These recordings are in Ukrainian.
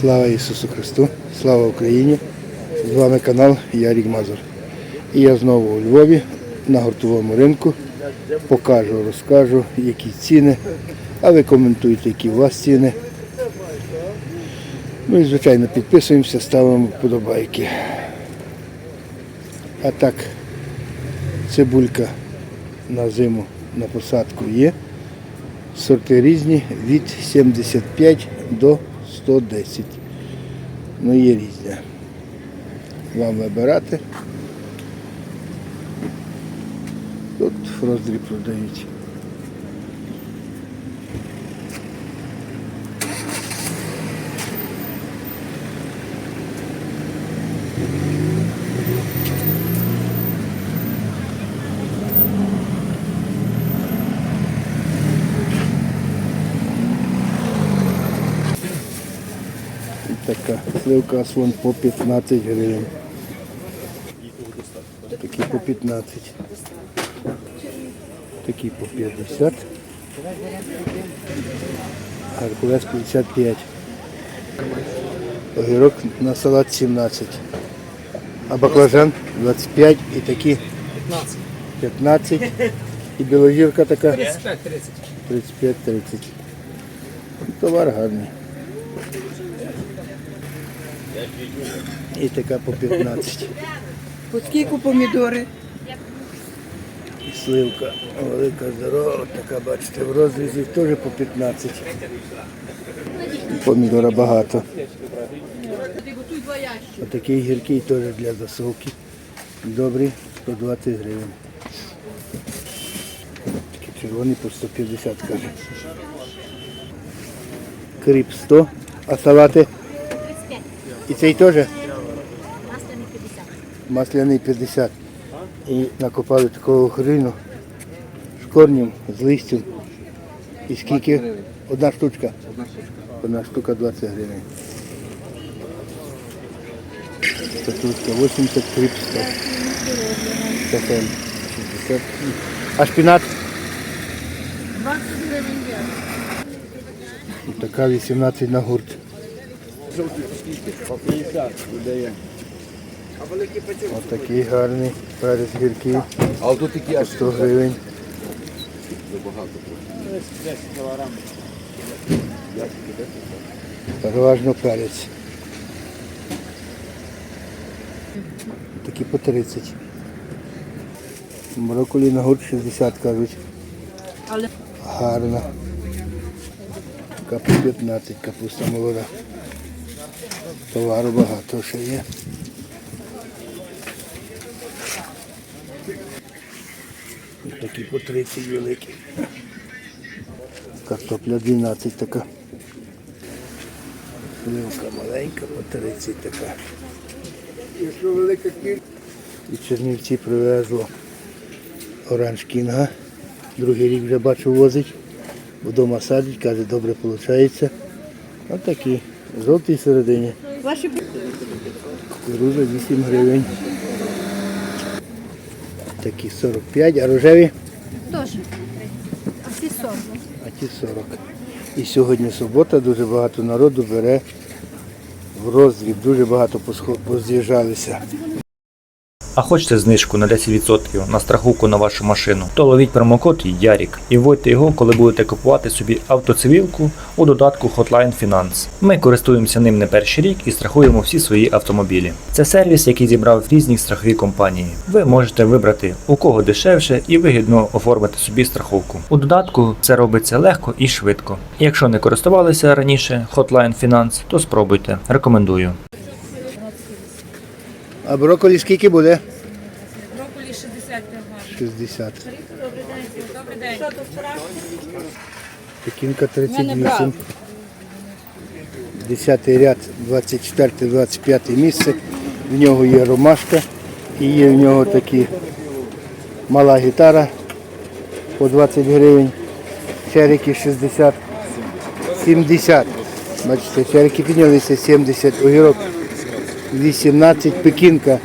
Слава Ісусу Христу, слава Україні! З вами канал Ярік Мазур. І я знову у Львові на гуртовому ринку. Покажу, розкажу, які ціни, а ви коментуйте, які у вас ціни. Ну і звичайно підписуємося, ставимо вподобайки. А так, цибулька на зиму на посадку є. Сорти різні від 75 до 110. Ну є різня. Вам вибирати. Тут роздріб продають. Така сливка слон по 15 гривень. Такі по 15. Такі по 50. Геркулес 55. Огірок на салат 17. А баклажан 25 і такі 15. І біложірка така 35-30. 35-30. Товар гарний. І така по 15. По скільки помідори? І сливка велика, здорова, така, бачите, в розрізі теж по 15. Помідора багато. Отакий гіркий теж для засолки. Добрий, 120 гривень. Такий червоний по 150 каже. Кріп 100, а салати? І цей теж? Масляний 50. Масляний 50. І накопали такого хрину з корнем, з листям. І скільки? Одна штучка. Одна штука 20 гривень. Статутка 80 кріп 100. Кафель 60. А шпінат? 20 гривень. Така 18 на гурт. Ось такий гарний перець гіркий. А от тут такі аж 100 гривень. Переважно перець. Такі по 30. Брокколі на гурт 60 кажуть. Гарна. Така по 15 капуста молода. Товару багато ще є. Такі по 30 великі. Картопля 12 така. Сливка маленька, по 30 така. Якщо велика кількість. І Чернівці привезло оранж кінга. Другий рік вже бачу возить. Вдома садить, каже, добре виходить. Ось такі. Жовтий середині. ваші Кукуруза 8 гривень. Такі 45, а рожеві, Теж. А ці 40. а ті 40. І сьогодні субота, дуже багато народу бере в роздріб, дуже багато поз'їжджалися. А хочете знижку на 10% на страховку на вашу машину, то ловіть промокод Ярік і вводьте його, коли будете купувати собі автоцивілку у додатку Hotline Finance. Ми користуємося ним не перший рік і страхуємо всі свої автомобілі. Це сервіс, який зібрав різні страхові компанії. Ви можете вибрати у кого дешевше і вигідно оформити собі страховку. У додатку це робиться легко і швидко. Якщо не користувалися раніше Hotline Finance, то спробуйте. Рекомендую. А брокколі скільки буде? брокколі 60 кг. 60. Добрий день. Пекінка 38. 10 ряд, 24-25 місце. В нього є ромашка і є в нього такі мала гітара по 20 гривень, черики 60, 70. Бачите, черики піднялися 70, огірок 18, пекінка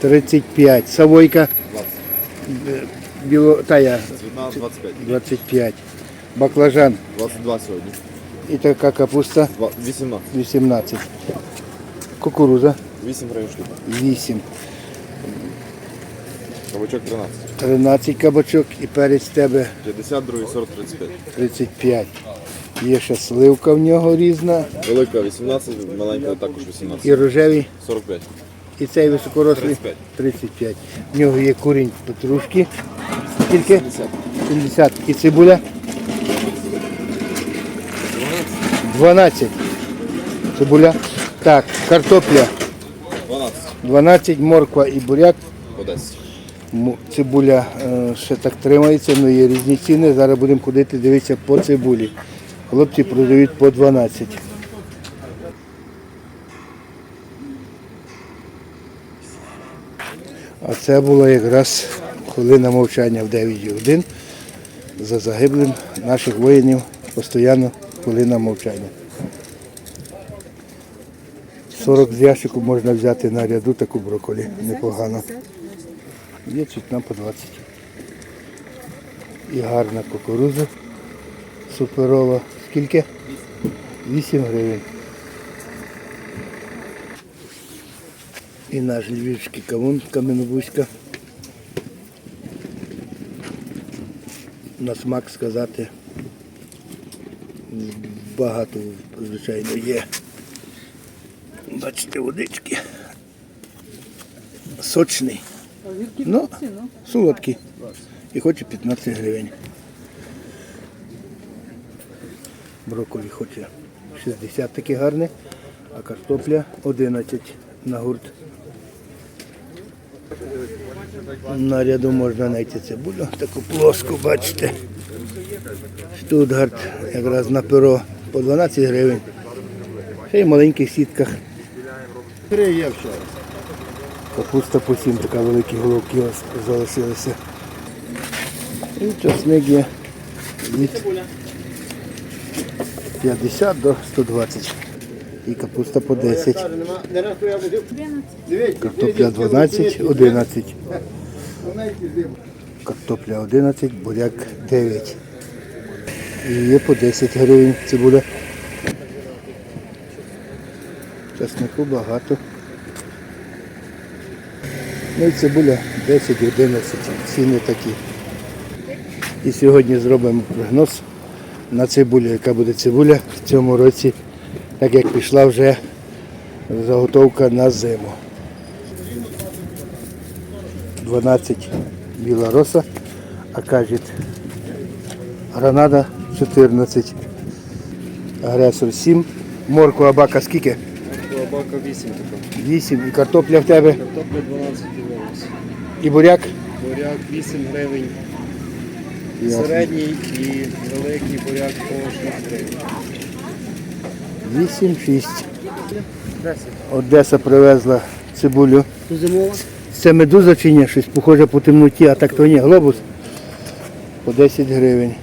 35, савойка біло, тая 25. 25, баклажан 22 сьогодні. І така капуста 18. 18. Кукуруза 8 гривень штука. 8. Кабачок 13. 13 кабачок і перець тебе 50, другий сорт 35. 35. Є ще сливка в нього різна. Велика 18, маленька також 18. І рожевий, 45. і цей високорослий 35. 35. В нього є курінь петрушки. Скільки? 50. 70. І цибуля? 12. Цибуля. Так, картопля 12. 12, морква і буряк. По 10. Му- Цибуля е, ще так тримається, але є різні ціни. Зараз будемо ходити, дивитися по цибулі. Хлопці продають по 12. А це було якраз хвилина мовчання в 9.1 за загиблим наших воїнів. Постійно хвилина мовчання. 40 з ящику можна взяти на ряду таку брокколі. Непогано. Є цвітна по 20. І гарна кукуруза. Суперова. Скільки? 8 гривень. І наш львівський кавун Кам'янобузька. На смак сказати. Багато, звичайно, є. Бачите, водички. Сочний. Ну, солодкий. І хоче 15 гривень. Брокколі хоче 60 такі гарний, а картопля 11 на гурт. На ряду можна знайти цибулю, таку плоску, бачите. Штутгарт якраз на перо по 12 гривень. Ще й в маленьких сітках. Капуста по 7, така великі головки залишилися. І часник є від 50 до 120. І капуста по 10. Картопля 12, 11. Картопля 11, буряк 9. І є по 10 гривень цибуля. Часнику багато. Ну і цибуля 10-11, ціни такі. І сьогодні зробимо прогноз на цибулю, яка буде цибуля в цьому році, так як пішла вже заготовка на зиму. 12 біла роса, а кажуть гранада 14, агресор 7, морква абака скільки? Лобака 8 така. 8 і картопля в тебе, Картопля 12 дивилась. і буряк. Буряк 8 гривень. Середній і великий буряк по 6 гривень. 8, 6. Одеса привезла цибулю. Це медуза чи ні? Щось похоже по темноті, а так то ні. Глобус по 10 гривень.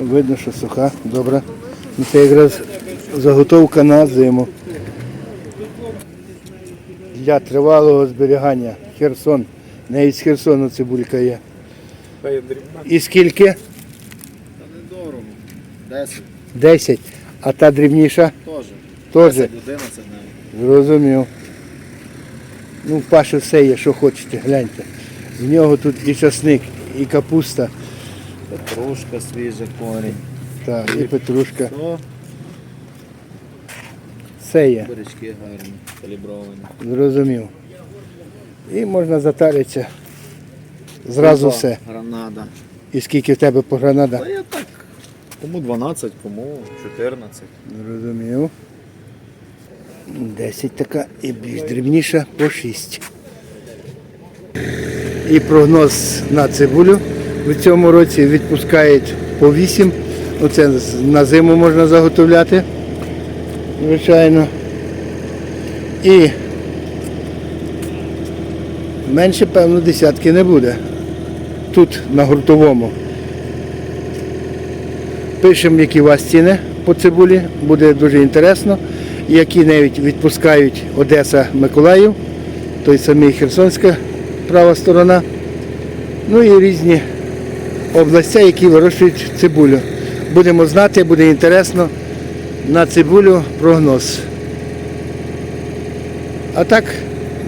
Видно, що суха, добре. Ну, Це якраз заготовка на зиму. Для тривалого зберігання. Херсон. Навіть з Херсону цибулька є. І скільки? Недорого. 10 10. А та дрібніша? теж. Теж. 11 навіть. Зрозумів. Ну, в Паші все є, що хочете, гляньте. В нього тут і часник, і капуста, Петрушка свіжа, корінь. та, і петрушка. То Все є, бурячки гарні, калібровані. зрозумів. І можна затаритися. Зразу Крупа, все. Гранада. І скільки в тебе по гранада? Та я так. Кому 12, кому 14. Зрозумів. 10 така і більш дрібніша по 6. І прогноз на цибулю в цьому році відпускають по 8. Оце на зиму можна заготовляти, звичайно. І менше, певно, десятки не буде. Тут на гуртовому. Пишемо, які у вас ціни по цибулі, буде дуже інтересно. Які навіть відпускають Одеса Миколаїв, той самий Херсонська права сторона. Ну і різні областей, які вирощують цибулю. Будемо знати, буде інтересно на цибулю прогноз. А так,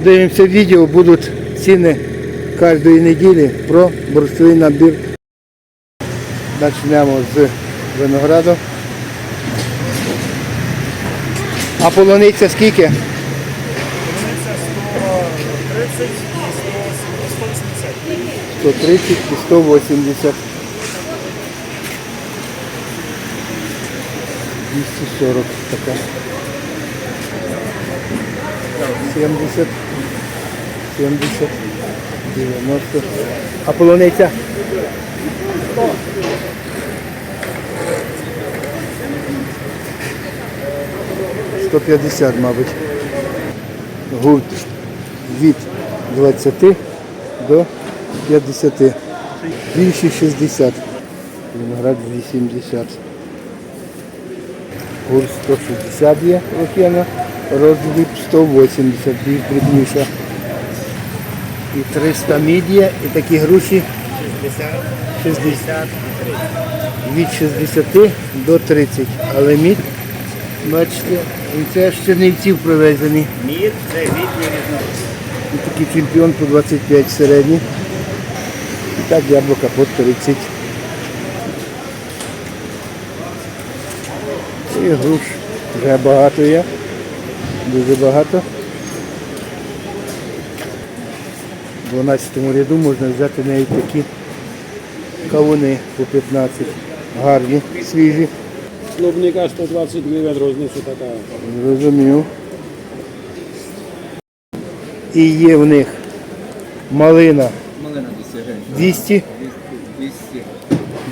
дивимося відео, будуть ціни кожної неділі про борщовий набір. Почнемо з винограду. А полуниця скільки? 130 і 180. 240 така. 70, 70, 90. А полуниця? 150, мабуть. Гурт від 20 до 50. Більші 60. Виноград 80. Гурт 160 є локена, роздріб 180, більш дрібніша. І 300 мідія, і такі груші 60. Від 60 до 30. Але мід, бачите, і це з Чернівців привезені. Мід це відповідь І такий чемпіон по 25 середній. І так яблука по 30. І груш вже багато є. Дуже багато. В 12 ряду можна взяти навіть такі кавуни по 15. Гарні, свіжі. Клубника 120 гривень розницю така. Зрозумів. І є в них малина. Малина 200 200. 200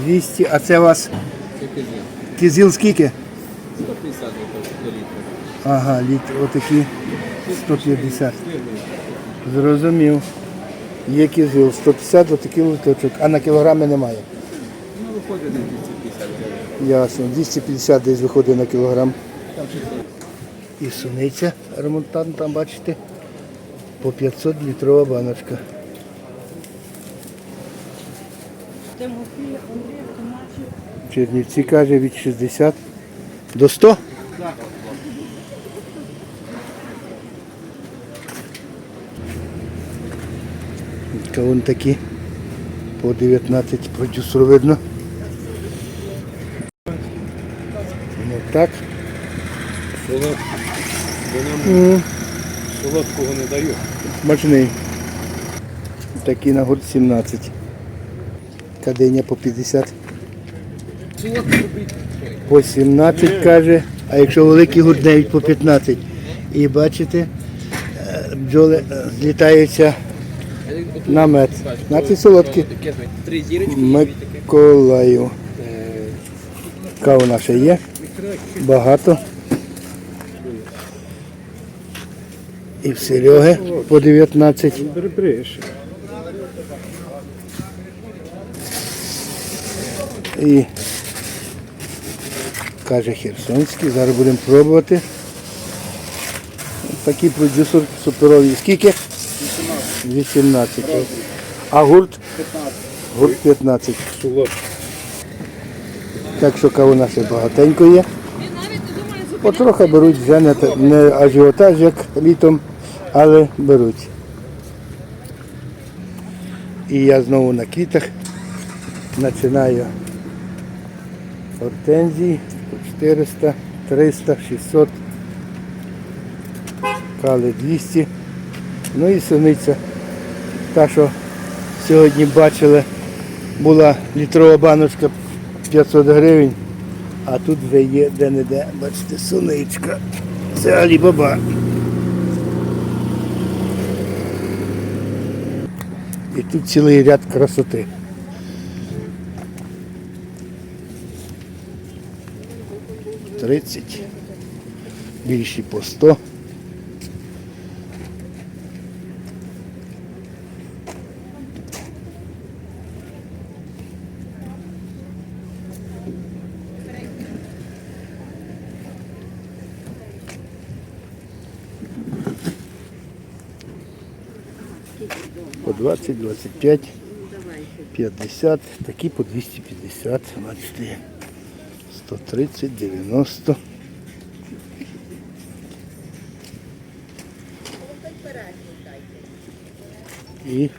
200. А це у вас це кизил. кизил скільки? 150 до літра. Ага, літр, отакі 150. Зрозумів. Є кизил, 150 отакий листочок, а на кілограми немає. Ну, виходить на 250 гривень. Ясно, 250 десь виходить на кілограм. І суниця ремонтант, там бачите, по 500 літрова баночка. Чернівці каже від 60 до 100? Вон такі по 19 продюсеру видно. Ну так. Солод. Солодкого не даю. Смачний. Такий на гурт 17. Каденя по 50. По 17 каже, а якщо великий гурт 9 по 15. І бачите, е, бджоли е, злітаються на. Знаєте, солодкі. Миколаїв. Кава наша є. Багато. І в Сереги по 19. І каже Херсонський. Зараз будемо пробувати. Такий продюсер суперовий. Скільки? 18. А гурт? 15. Гурт 15. Так що каву наше багатенько є. Потрохи беруть вже не, не ажіотаж, як літом, але беруть. І я знову на квітах починаю гортензії по 400, 300, 600, кали 200. Ну і суниця. Та, що сьогодні бачили, була літрова баночка 500 гривень, а тут вже є де-не-де, бачите, сонечка. Це Алібаба. І тут цілий ряд красоти. Тридцять. Більші по 100. 20, 25, 150, такі по 250, бачите. є. 130, 90. І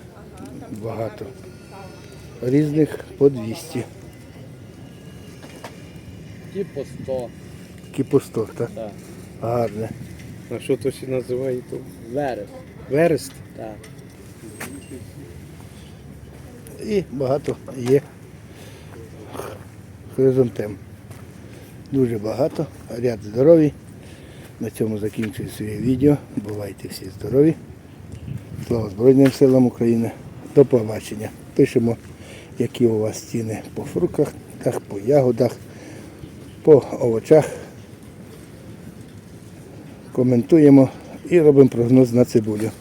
багато. Різних по 200. Ті по 100. Такі по 100, так? Так. Гарне. А що то ще називають? то? Верес. Верест? Так. І багато є хризантем. Дуже багато, ряд здоровий. На цьому закінчую своє відео. Бувайте всі здорові. Слава Збройним силам України. До побачення. Пишемо, які у вас ціни по фруктах, по ягодах, по овочах. Коментуємо і робимо прогноз на цибулю.